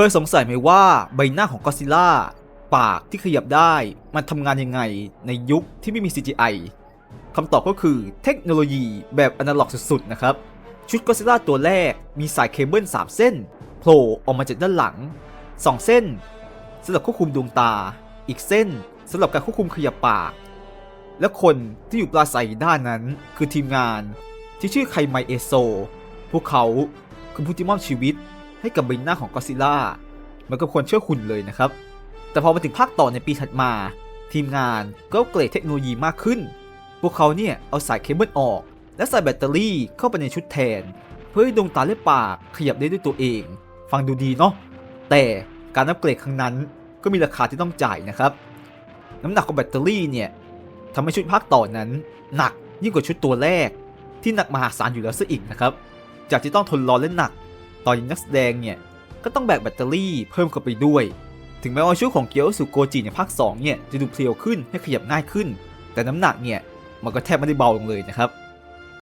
เคยสงสัยไหมว่าใบหน้าของก็ซิล่าปากที่ขยับได้ มันทำงานยังไงในยุคที่ไม่มี CGI คำตอบก็คือเทคโนโลยีแบบอนาล็อกสุดๆนะครับ ชุดก็ซิลล่าตัวแรกมีสายเคเบิล3 เส้นโผล่ออกมาจากด้านหลัง 2 เส้นสำหรับควบคุมดวงตา อีกเส้นสำหรับการควบคุมขยับปาก และคนที่อยู่ปลาใสด้านนั้นคือทีมงานที่ชื่อไคไมเอโซ พวกเขาคือผู้ที่มอบชีวิต ให้กับใบหน้าของก็ซิล่าเหมือนกับคนเชื่อคุณเลยนะครับ แต่พอมาถึงภาคต่อในปีถัดมา ทีมงานก็เกรดเทคโนโลยีมากขึ้น พวกเขาเนี่ยเอาสายเคเบิลออก และใส่แบตเตอรี่เข้าไปในชุดแทน เพื่อให้ดวงตาและปากขยับได้ด้วยตัวเอง ฟังดูดีเนาะแต่การอัปเกรดครั้งนั้นก็มีราคาที่ต้องจ่ายนะครับ น้ำหนักของแบตเตอรี่เนี่ยทำให้ชุดภาคต่อนั้น หนักยิ่งกว่าชุดตัวแรก ที่หนักมหาศาลอยู่แล้วซะอีกนะครับ จากที่ต้องทนรอนและหนัก ตอนยิงนักแสดงเนี่ย ก็ต้องแบกแบตเตอรี่เพิ่มเข้าไปด้วย ถึงแม้ว่าชุดของเกียวสุโกจิในภาค2เนี่ยจะดูเพลียวขึ้นให้ขยับง่ายขึ้น แต่น้ำหนักเนี่ยมันก็แทบไม่ได้เบาลงเลยนะครับ